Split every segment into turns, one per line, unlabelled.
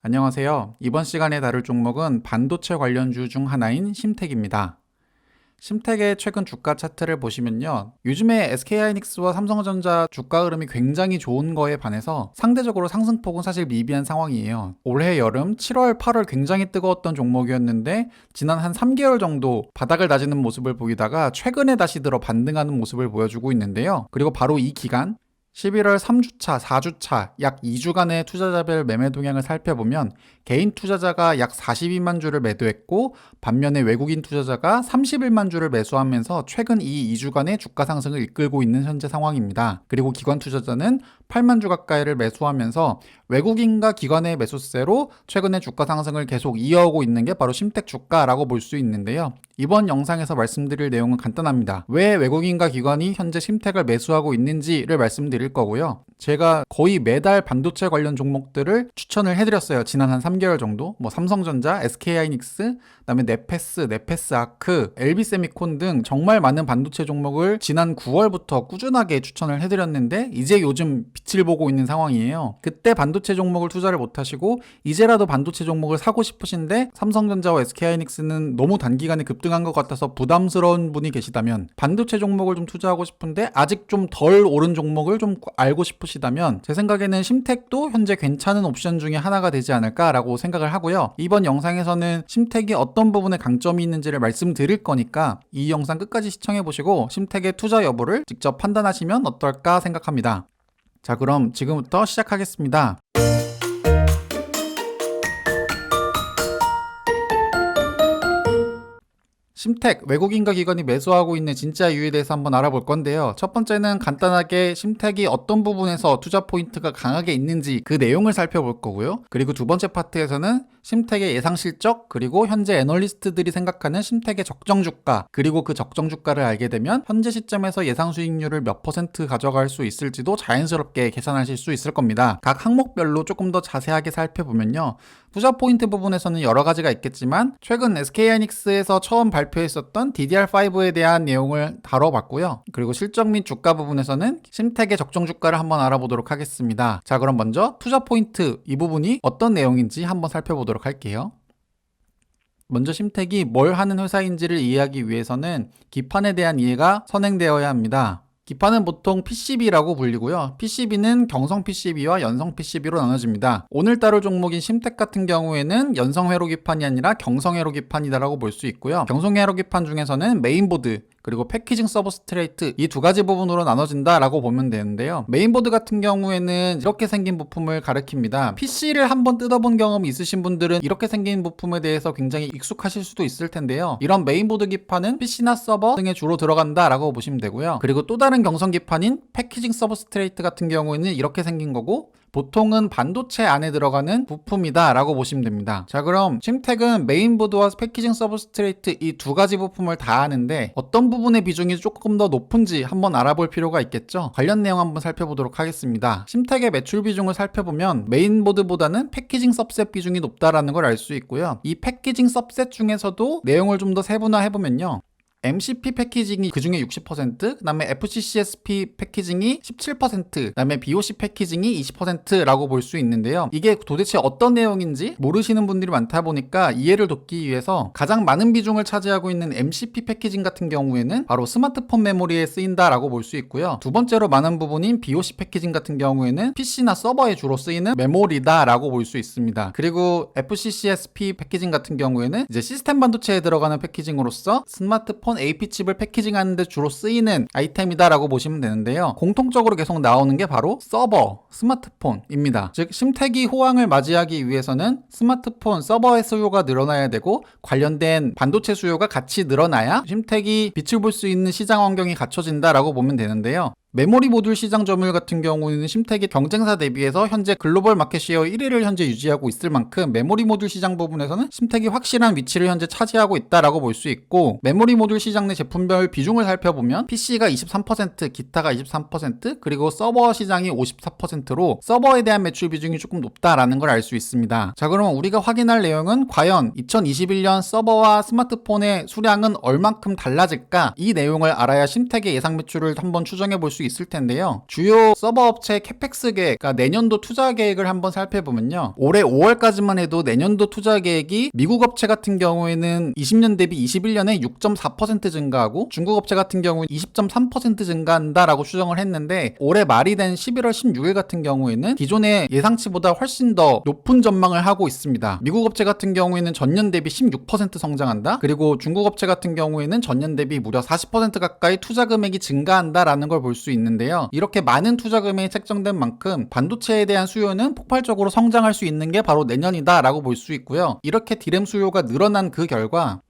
안녕하세요. 이번 시간에 다룰 종목은 반도체 관련주 중 하나인 심택입니다. 심택의 최근 주가 차트를 보시면요. 요즘에 SK하이닉스와 삼성전자 주가 흐름이 굉장히 좋은 거에 반해서 상대적으로 상승폭은 사실 미비한 상황이에요. 올해 여름 7월, 8월 굉장히 뜨거웠던 종목이었는데 지난 한 3개월 정도 바닥을 다지는 모습을 보이다가 최근에 다시 들어 반등하는 모습을 보여주고 있는데요. 그리고 바로 이 기간 11월 3주차, 4주차 약 2주간의 투자자별 매매 동향을 살펴보면 개인 투자자가 약 42만 주를 매도했고 반면에 외국인 투자자가 31만 주를 매수하면서 최근 이 2주간의 주가 상승을 이끌고 있는 현재 상황입니다. 그리고 기관 투자자는 8만 주 가까이를 매수하면서 외국인과 기관의 매수세로 최근의 주가 상승을 계속 이어오고 있는 게 바로 심택 주가라고 볼 수 있는데요. 이번 영상에서 말씀드릴 내용은 간단합니다. 왜 외국인과 기관이 현재 심택을 매수하고 있는지를 말씀드릴 거고요. 제가 거의 매달 반도체 관련 종목들을 추천을 해드렸어요. 지난 한 3개월 정도. 뭐 삼성전자, SK하이닉스, 그다음에 네페스, 네페스 아크, LB세미콘 등 정말 많은 반도체 종목을 지난 9월부터 꾸준하게 추천을 해드렸는데 이제 요즘 빛을 보고 있는 상황이에요. 그때 반도체 종목을 투자를 못하시고 이제라도 반도체 종목을 사고 싶으신데 삼성전자와 SK하이닉스는 너무 단기간에 급등한 것 같아서 부담스러운 분이 계시다면 반도체 종목을 좀 투자하고 싶은데 아직 좀 덜 오른 종목을 좀 알고 싶으시다면 제 생각에는 심택도 현재 괜찮은 옵션 중에 하나가 되지 않을까라고 생각을 하고요. 이번 영상에서는 심택이 어떤 부분에 강점이 있는지를 말씀드릴 거니까 이 영상 끝까지 시청해 보시고 심택의 투자 여부를 직접 판단하시면 어떨까 생각합니다. 자, 그럼 지금부터 시작하겠습니다. 심택, 외국인과 기관이 매수하고 있는 진짜 이유에 대해서 한번 알아볼 건데요. 첫 번째는 간단하게 심택이 어떤 부분에서 투자 포인트가 강하게 있는지 그 내용을 살펴볼 거고요. 그리고 두 번째 파트에서는 심택의 예상 실적, 그리고 현재 애널리스트들이 생각하는 심택의 적정 주가, 그리고 그 적정 주가를 알게 되면 현재 시점에서 예상 수익률을 몇 퍼센트 가져갈 수 있을지도 자연스럽게 계산하실 수 있을 겁니다. 각 항목별로 조금 더 자세하게 살펴보면요. 투자 포인트 부분에서는 여러 가지가 있겠지만 최근 SK하이닉스에서 처음 발표 했었던 DDR5에 대한 내용을 다뤄봤고요. 그리고 실적 및 주가 부분에서는 심택의 적정 주가를 한번 알아보도록 하겠습니다. 자, 그럼 먼저 투자 포인트 이 부분이 어떤 내용인지 한번 살펴보도록 할게요. 먼저 심택이 뭘 하는 회사인지를 이해하기 위해서는 기판에 대한 이해가 선행되어야 합니다. 기판은 보통 PCB라고 불리고요. PCB는 경성 PCB와 연성 PCB로 나눠집니다. 오늘 다룰 종목인 심택 같은 경우에는 연성 회로 기판이 아니라 경성 회로 기판이다라고 볼 수 있고요. 경성 회로 기판 중에서는 메인보드 그리고 패키징 서브스트레이트 이 두 가지 부분으로 나눠진다라고 보면 되는데요. 메인보드 같은 경우에는 이렇게 생긴 부품을 가리킵니다. PC를 한번 뜯어본 경험이 있으신 분들은 이렇게 생긴 부품에 대해서 굉장히 익숙하실 수도 있을 텐데요. 이런 메인보드 기판은 PC나 서버 등에 주로 들어간다라고 보시면 되고요. 그리고 또 다른 경성 기판인 패키징 서브스트레이트 같은 경우에는 이렇게 생긴 거고 보통은 반도체 안에 들어가는 부품이다 라고 보시면 됩니다. 자 그럼 심택은 메인보드와 패키징 서브스트레이트 이 두 가지 부품을 다 하는데 어떤 부분의 비중이 조금 더 높은지 한번 알아볼 필요가 있겠죠. 관련 내용 한번 살펴보도록 하겠습니다. 심택의 매출 비중을 살펴보면 메인보드보다는 패키징 서브셋 비중이 높다라는 걸 알 수 있고요. 이 패키징 서브셋 중에서도 내용을 좀 더 세분화해보면요. MCP 패키징이 그 중에 60%, 그 다음에 FCCSP 패키징이 17%, 그 다음에 BOC 패키징이 20%라고 볼 수 있는데요. 이게 도대체 어떤 내용인지 모르시는 분들이 많다 보니까 이해를 돕기 위해서 가장 많은 비중을 차지하고 있는 MCP 패키징 같은 경우에는 바로 스마트폰 메모리에 쓰인다라고 볼 수 있고요. 두 번째로 많은 부분인 BOC 패키징 같은 경우에는 PC나 서버에 주로 쓰이는 메모리다라고 볼 수 있습니다. 그리고 FCCSP 패키징 같은 경우에는 이제 시스템 반도체에 들어가는 패키징으로서 스마트폰 스마트폰 AP칩을 패키징하는 데 주로 쓰이는 아이템이다라고 보시면 되는데요. 공통적으로 계속 나오는 게 바로 서버, 스마트폰입니다. 즉 심택이 호황을 맞이하기 위해서는 스마트폰, 서버의 수요가 늘어나야 되고 관련된 반도체 수요가 같이 늘어나야 심택이 빛을 볼 수 있는 시장 환경이 갖춰진다라고 보면 되는데요. 메모리 모듈 시장 점유율 같은 경우에는 심택이 경쟁사 대비해서 현재 글로벌 마켓 시어 1위를 현재 유지하고 있을 만큼 메모리 모듈 시장 부분에서는 심택이 확실한 위치를 현재 차지하고 있다라고 볼 수 있고 메모리 모듈 시장 내 제품별 비중을 살펴보면 PC가 23%, 기타가 23%, 그리고 서버 시장이 54%로 서버에 대한 매출 비중이 조금 높다라는 걸 알 수 있습니다. 자, 그러면 우리가 확인할 내용은 과연 2021년 서버와 스마트폰의 수량은 얼만큼 달라질까? 이 내용을 알아야 심택의 예상 매출을 한번 추정해 볼 수수 있을 텐데요. 주요 서버 업체 캐펙스 계획, 그러니까 내년도 투자 계획을 한번 살펴보면요. 올해 5월까지만 해도 내년도 투자 계획이 미국 업체 같은 경우에는 20년 대비 21년에 6.4% 증가하고 중국 업체 같은 경우는 20.3% 증가한다라고 추정을 했는데 올해 말이 된 11월 16일 같은 경우에는 기존의 예상치보다 훨씬 더 높은 전망을 하고 있습니다. 미국 업체 같은 경우에는 전년 대비 16% 성장한다. 그리고 중국 업체 같은 경우에는 전년 대비 무려 40% 가까이 투자 금액이 증가한다라는 걸 볼 수 있는데요. 이렇게 많은 투자 금액이 책정된 만큼 반도체에 대한 수요는 폭발적으로 성장할 수 있는 게 바로 내년이다라고 볼 수 있고요. 이렇게 디램 수요가 늘어난 그 결과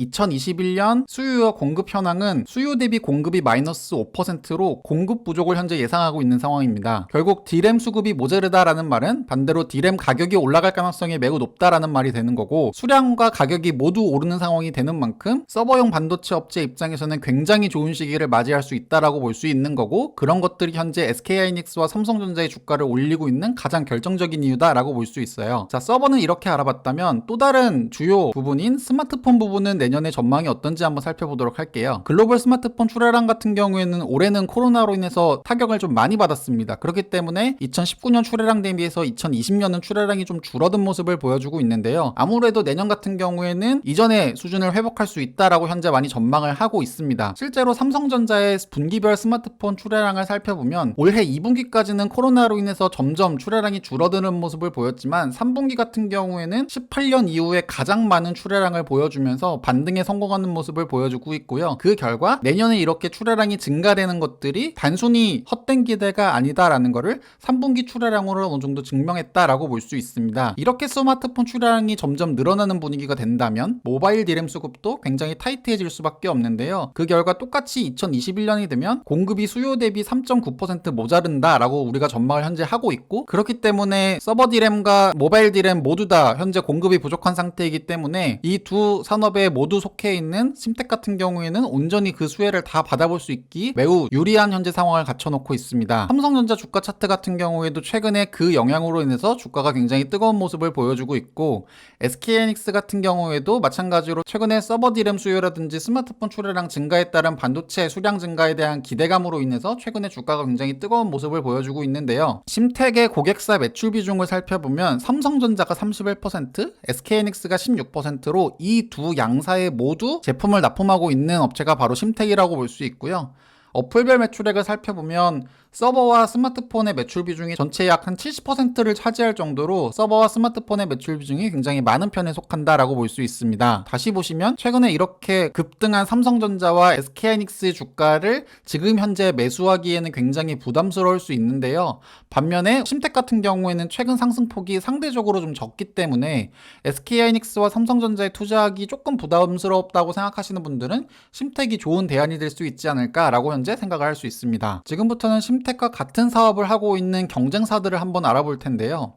2021년 수요와 공급 현황은 수요 대비 공급이 마이너스 5%로 공급 부족을 현재 예상하고 있는 상황입니다. 결국 디램 수급이 모자르다라는 말은 반대로 디램 가격이 올라갈 가능성이 매우 높다라는 말이 되는 거고 수량과 가격이 모두 오르는 상황이 되는 만큼 서버용 반도체 업체 입장에서는 굉장히 좋은 시기를 맞이할 수 있다라고 볼 수 있는 거고 그런 것들이 현재 SK하이닉스와 삼성전자의 주가를 올리고 있는 가장 결정적인 이유다라고 볼 수 있어요. 자, 서버는 이렇게 알아봤다면 또 다른 주요 부분인 스마트폰 부분은 내 년에 전망이 어떤지 한번 살펴보도록 할게요. 글로벌 스마트폰 출하량 같은 경우에는 올해는 코로나로 인해서 타격을 좀 많이 받았습니다. 그렇기 때문에 2019년 출하량 대비해서 2020년은 출하량이 좀 줄어든 모습을 보여주고 있는데요. 아무래도 내년 같은 경우에는 이전의 수준을 회복할 수 있다라고 현재 많이 전망을 하고 있습니다. 실제로 삼성전자의 분기별 스마트폰 출하량을 살펴보면 올해 2분기까지는 코로나로 인해서 점점 출하량이 줄어드는 모습을 보였지만 3분기 같은 경우에는 18년 이후에 가장 많은 출하량을 보여주면서 반 등에 성공하는 모습을 보여주고 있고요. 그 결과 내년에 이렇게 출하량이 증가되는 것들이 단순히 헛된 기대가 아니다라는 것을 3분기 출하량으로 어느 정도 증명했다라고 볼 수 있습니다. 이렇게 스마트폰 출하량이 점점 늘어나는 분위기가 된다면 모바일 디램 수급도 굉장히 타이트해질 수밖에 없는데요. 그 결과 똑같이 2021년이 되면 공급이 수요 대비 3.9% 모자른다라고 우리가 전망을 현재 하고 있고 그렇기 때문에 서버 디램과 모바일 디램 모두 다 현재 공급이 부족한 상태이기 때문에 이 두 산업에 모두 속해 있는 심텍 같은 경우에는 온전히 그 수혜를 다 받아볼 수 있기 매우 유리한 현재 상황을 갖춰놓고 있습니다. 삼성전자 주가 차트 같은 경우에도 최근에 그 영향으로 인해서 주가가 굉장히 뜨거운 모습을 보여주고 있고 SK하이닉스 같은 경우에도 마찬가지로 최근에 서버 디램 수요라든지 스마트폰 출하량 증가에 따른 반도체 수량 증가에 대한 기대감으로 인해서 최근에 주가가 굉장히 뜨거운 모습을 보여주고 있는데요. 심텍의 고객사 매출 비중을 살펴보면 삼성전자가 31%, SK하이닉스가 16%로 이 두 양사 에 모두 제품을 납품하고 있는 업체가 바로 심텍이라고 볼 수 있고요. 어플별 매출액을 살펴보면 서버와 스마트폰의 매출 비중이 전체 약 한 70%를 차지할 정도로 서버와 스마트폰의 매출 비중이 굉장히 많은 편에 속한다라고 볼 수 있습니다. 다시 보시면 최근에 이렇게 급등한 삼성전자와 SK하이닉스 주가를 지금 현재 매수하기에는 굉장히 부담스러울 수 있는데요. 반면에 심텍 같은 경우에는 최근 상승폭이 상대적으로 좀 적기 때문에 SK하이닉스와 삼성전자에 투자하기 조금 부담스럽다고 생각하시는 분들은 심텍이 좋은 대안이 될 수 있지 않을까라고 현재 생각을 할 수 있습니다. 지금부터는 심 텍과 같은 사업을 하고 있는 경쟁사들을 한번 알아볼 텐데요.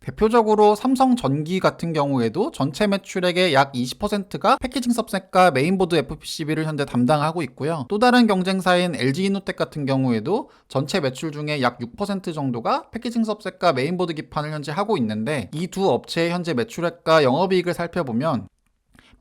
대표적으로 삼성전기 같은 경우에도 전체 매출액의 약 20%가 패키징 섭셋과 메인보드 FPCB를 현재 담당하고 있고요. 또 다른 경쟁사인 LG이노텍 같은 경우에도 전체 매출 중에 약 6% 정도가 패키징 섭셋과 메인보드 기판을 현재 하고 있는데 이 두 업체의 현재 매출액과 영업이익을 살펴보면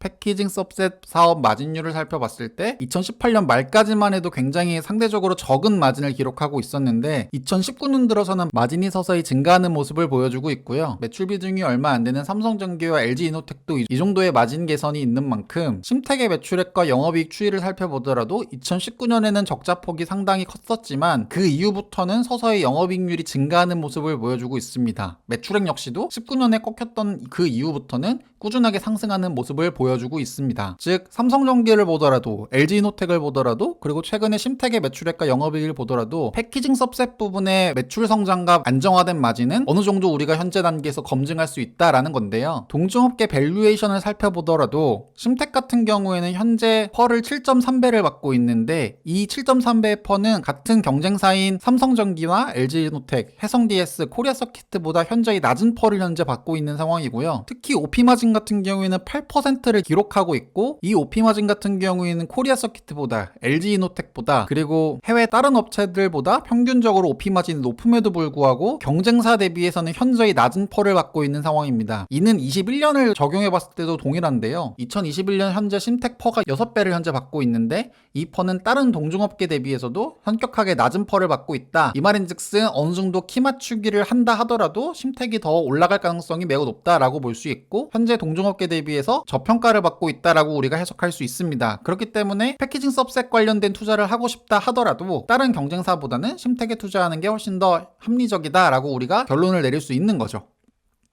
패키징 서셋 사업 마진율을 살펴봤을 때 2018년 말까지만 해도 굉장히 상대적으로 적은 마진을 기록하고 있었는데 2019년 들어서는 마진이 서서히 증가하는 모습을 보여주고 있고요. 매출 비중이 얼마 안 되는 삼성전기와 LG이노텍도 이 정도의 마진 개선이 있는 만큼 심텍의 매출액과 영업이익 추이를 살펴보더라도 2019년에는 적자폭이 상당히 컸었지만 그 이후부터는 서서히 영업이익률이 증가하는 모습을 보여주고 있습니다. 매출액 역시도 19년에 꺾였던 그 이후부터는 꾸준하게 상승하는 모습을 보여주고 있습니다. 즉 삼성전기를 보더라도 LG이노텍을 보더라도 그리고 최근에 심텍의 매출액과 영업이익을 보더라도 패키징 섭셋 부분의 매출 성장과 안정화된 마진은 어느 정도 우리가 현재 단계에서 검증할 수 있다라는 건데요. 동종업계 밸류에이션을 살펴보더라도 심텍 같은 경우에는 현재 펄을 7.3배를 받고 있는데 이 7.3배의 펄은 같은 경쟁사인 삼성전기와 LG이노텍, 해성DS, 코리아서키트보다 현저히 낮은 펄을 현재 받고 있는 상황이고요. 특히 OP 마진 같은 경우에는 8%를 OP를 기록하고 있고 이 OP 마진 같은 경우에는 코리아 서키트보다 LG 이노텍보다 그리고 해외 다른 업체들보다 평균적으로 OP 마진이 높음에도 불구하고 경쟁사 대비해서는 현저히 낮은 펄을 받고 있는 상황입니다. 이는 21년을 적용해 봤을 때도 동일한데요. 2021년 현재 심텍 퍼가 6배를 현재 받고 있는데 이 펄은 다른 동종업계 대비해서도 현격하게 낮은 펄을 받고 있다. 이 말인즉슨 어느 정도 키 맞추기를 한다 하더라도 심텍이 더 올라갈 가능성이 매우 높다라고 볼 수 있고 현재 동종업계 대비해서 저평가를 받고 있다라고 우리가 해석할 수 있습니다. 그렇기 때문에 패키징 서브셋 관련된 투자를 하고 싶다 하더라도 다른 경쟁사보다는 심텍에 투자하는 게 훨씬 더 합리적이다라고 우리가 결론을 내릴 수 있는 거죠.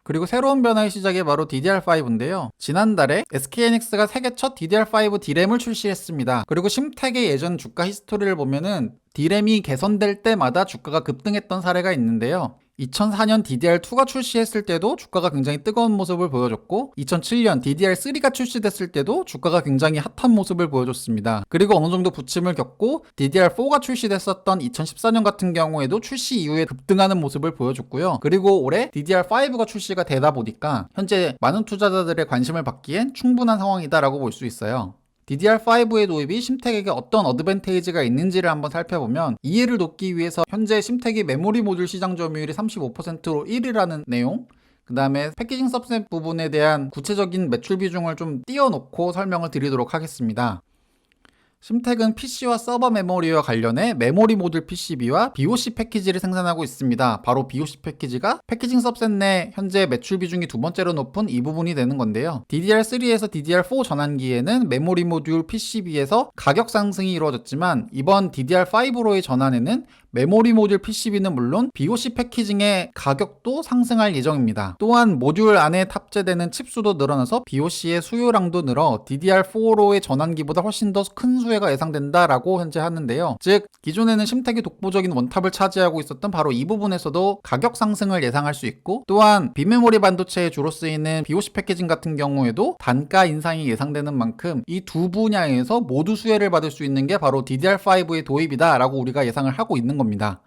그리고 새로운 변화의 시작이 바로 DDR5인데요. 지난달에 SKNX가 세계 첫 DDR5 D램을 출시했습니다. 그리고 심택의 예전 주가 히스토리를 보면은 D램이 개선될 때마다 주가가 급등했던 사례가 있는데요. 2004년 DDR2가 출시했을 때도 주가가 굉장히 뜨거운 모습을 보여줬고 2007년 DDR3가 출시됐을 때도 주가가 굉장히 핫한 모습을 보여줬습니다. 그리고 어느 정도 부침을 겪고 DDR4가 출시됐었던 2014년 같은 경우에도 출시 이후에 급등하는 모습을 보여줬고요. 그리고 올해 DDR5가 출시가 되다 보니까 현재 많은 투자자들의 관심을 받기엔 충분한 상황이다라고 볼 수 있어요. DDR5의 도입이 심텍에게 어떤 어드밴테이지가 있는지를 한번 살펴보면 이해를 돕기 위해서 현재 심텍이 메모리 모듈 시장 점유율이 35%로 1위라는 내용 그 다음에 패키징 서브셋 부분에 대한 구체적인 매출 비중을 좀 띄워놓고 설명을 드리도록 하겠습니다. 심텍은 PC와 서버 메모리와 관련해 메모리 모듈 PCB와 BOC 패키지를 생산하고 있습니다. 바로 BOC 패키지가 패키징 서브셋 내 현재 매출 비중이 두 번째로 높은 이 부분이 되는 건데요. DDR3에서 DDR4 전환기에는 메모리 모듈 PCB에서 가격 상승이 이루어졌지만 이번 DDR5로의 전환에는 메모리 모듈 PCB는 물론 BOC 패키징의 가격도 상승할 예정입니다. 또한 모듈 안에 탑재되는 칩수도 늘어나서 BOC의 수요량도 늘어 DDR4로의 전환기보다 훨씬 더 큰 수 혜가 예상된다라고 현재 하는데요. 즉 기존에는 심택이 독보적인 원탑을 차지하고 있었던 바로 이 부분에서도 가격 상승을 예상할 수 있고 또한 비메모리 반도체에 주로 쓰이는 BOC 패키징 같은 경우에도 단가 인상이 예상되는 만큼 이 두 분야에서 모두 수혜를 받을 수 있는 게 바로 DDR5의 도입이다라고 우리가 예상을 하고 있는 겁니다.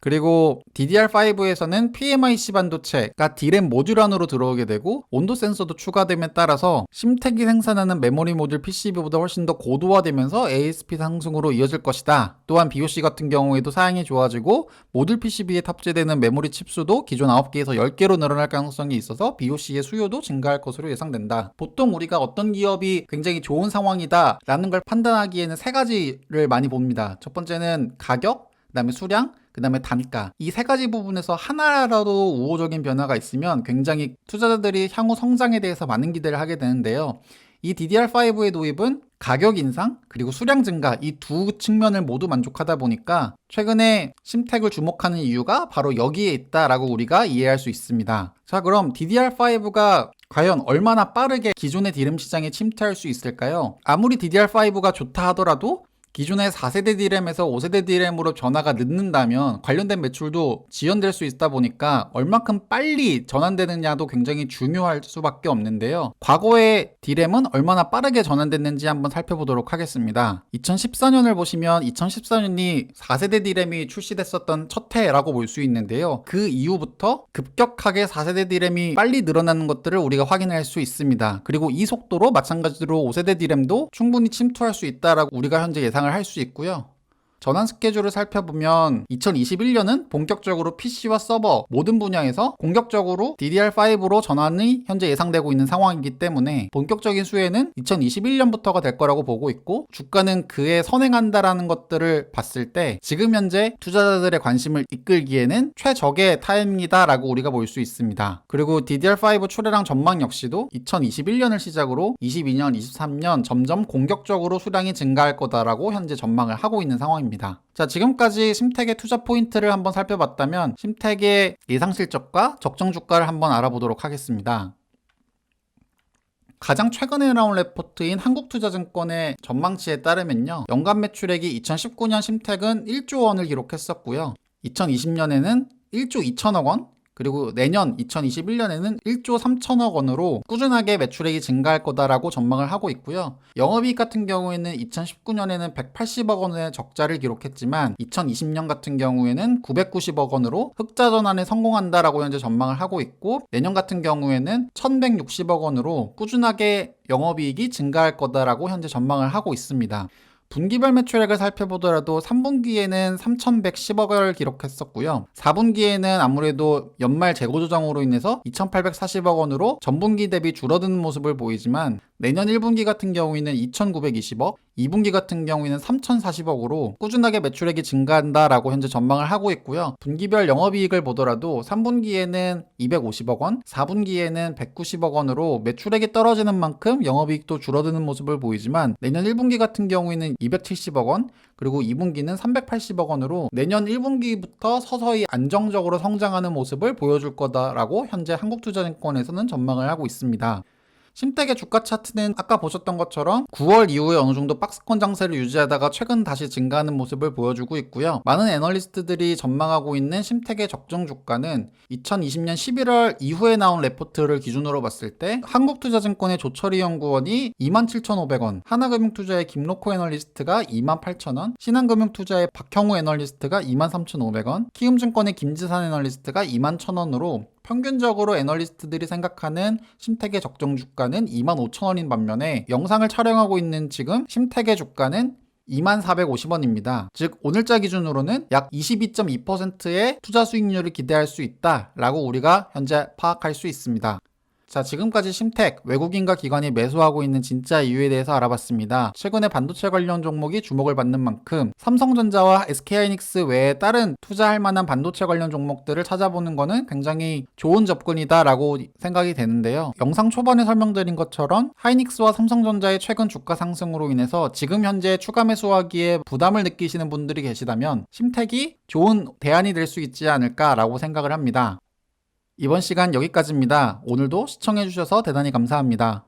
그리고 DDR5에서는 PMIC 반도체가 D램 모듈 안으로 들어오게 되고 온도 센서도 추가됨에 따라서 심택이 생산하는 메모리 모듈 PCB보다 훨씬 더 고도화되면서 ASP 상승으로 이어질 것이다. 또한 BOC 같은 경우에도 사양이 좋아지고 모듈 PCB에 탑재되는 메모리 칩수도 기존 9개에서 10개로 늘어날 가능성이 있어서 BOC의 수요도 증가할 것으로 예상된다. 보통 우리가 어떤 기업이 굉장히 좋은 상황이다 라는 걸 판단하기에는 세 가지를 많이 봅니다. 첫 번째는 가격, 그 다음에 수량, 그 다음에 단가 이 세 가지 부분에서 하나라도 우호적인 변화가 있으면 굉장히 투자자들이 향후 성장에 대해서 많은 기대를 하게 되는데요. 이 DDR5의 도입은 가격 인상 그리고 수량 증가 이 두 측면을 모두 만족하다 보니까 최근에 심택을 주목하는 이유가 바로 여기에 있다라고 우리가 이해할 수 있습니다. 자 그럼 DDR5가 과연 얼마나 빠르게 기존의 디램 시장에 침투할 수 있을까요? 아무리 DDR5가 좋다 하더라도 기존의 4세대 D램에서 5세대 D램으로 전화가 늦는다면 관련된 매출도 지연될 수 있다 보니까 얼만큼 빨리 전환되느냐도 굉장히 중요할 수밖에 없는데요. 과거의 D램은 얼마나 빠르게 전환됐는지 한번 살펴보도록 하겠습니다. 2014년을 보시면 2014년이 4세대 D램이 출시됐었던 첫 해라고 볼 수 있는데요. 그 이후부터 급격하게 4세대 D램이 빨리 늘어나는 것들을 우리가 확인할 수 있습니다. 그리고 이 속도로 마찬가지로 5세대 D램도 충분히 침투할 수 있다라고 우리가 현재 예상 예상을 할 수 있고요. 전환 스케줄을 살펴보면 2021년은 본격적으로 PC와 서버 모든 분야에서 공격적으로 DDR5로 전환이 현재 예상되고 있는 상황이기 때문에 본격적인 수혜는 2021년부터가 될 거라고 보고 있고 주가는 그에 선행한다라는 것들을 봤을 때 지금 현재 투자자들의 관심을 이끌기에는 최적의 타이밍이다라고 우리가 볼 수 있습니다. 그리고 DDR5 출하량 전망 역시도 2021년을 시작으로 22년, 23년 점점 공격적으로 수량이 증가할 거다라고 현재 전망을 하고 있는 상황입니다. 있습니다. 자, 지금까지 심택의 투자 포인트를 한번 살펴봤다면 심택의 예상 실적과 적정 주가를 한번 알아보도록 하겠습니다. 가장 최근에 나온 레포트인 한국투자증권의 전망치에 따르면요. 연간 매출액이 2019년 심택은 1조 원을 기록했었고요. 2020년에는 1조 2천억 원, 그 그리고 내년 2021년에는 1조 3천억 원으로 꾸준하게 매출액이 증가할 거다라고 전망을 하고 있고요. 영업이익 같은 경우에는 2019년에는 180억 원의 적자를 기록했지만 2020년 같은 경우에는 990억 원으로 흑자 전환에 성공한다라고 현재 전망을 하고 있고 내년 같은 경우에는 1160억 원으로 꾸준하게 영업이익이 증가할 거다라고 현재 전망을 하고 있습니다. 분기별 매출액을 살펴보더라도 3분기에는 3,110억 원을 기록했었고요. 4분기에는 아무래도 연말 재고 조정으로 인해서 2,840억 원으로 전분기 대비 줄어드는 모습을 보이지만 내년 1분기 같은 경우에는 2,920억, 2분기 같은 경우에는 3,040억으로 꾸준하게 매출액이 증가한다라고 현재 전망을 하고 있고요. 분기별 영업이익을 보더라도 3분기에는 250억 원, 4분기에는 190억 원으로 매출액이 떨어지는 만큼 영업이익도 줄어드는 모습을 보이지만 내년 1분기 같은 경우에는 270억 원, 그리고 2분기는 380억 원으로 내년 1분기부터 서서히 안정적으로 성장하는 모습을 보여줄 거다라고 현재 한국투자증권에서는 전망을 하고 있습니다. 심택의 주가 차트는 아까 보셨던 것처럼 9월 이후에 어느 정도 박스권 장세를 유지하다가 최근 다시 증가하는 모습을 보여주고 있고요. 많은 애널리스트들이 전망하고 있는 심택의 적정 주가는 2020년 11월 이후에 나온 레포트를 기준으로 봤을 때 한국투자증권의 조철희 연구원이 27,500원, 하나금융투자의 김로코 애널리스트가 28,000원, 신한금융투자의 박형우 애널리스트가 23,500원, 키움증권의 김지산 애널리스트가 21,000원으로 평균적으로 애널리스트들이 생각하는 심택의 적정 주가는 25,000원인 반면에 영상을 촬영하고 있는 지금 심택의 주가는 2450원입니다. 즉 오늘자 기준으로는 약 22.2%의 투자 수익률을 기대할 수 있다라고 우리가 현재 파악할 수 있습니다. 자, 지금까지 심택, 외국인과 기관이 매수하고 있는 진짜 이유에 대해서 알아봤습니다. 최근에 반도체 관련 종목이 주목을 받는 만큼 삼성전자와 SK하이닉스 외에 다른 투자할 만한 반도체 관련 종목들을 찾아보는 것은 굉장히 좋은 접근이다라고 생각이 되는데요. 영상 초반에 설명드린 것처럼 하이닉스와 삼성전자의 최근 주가 상승으로 인해서 지금 현재 추가 매수하기에 부담을 느끼시는 분들이 계시다면 심택이 좋은 대안이 될 수 있지 않을까라고 생각을 합니다. 이번 시간 여기까지입니다. 오늘도 시청해주셔서 대단히 감사합니다.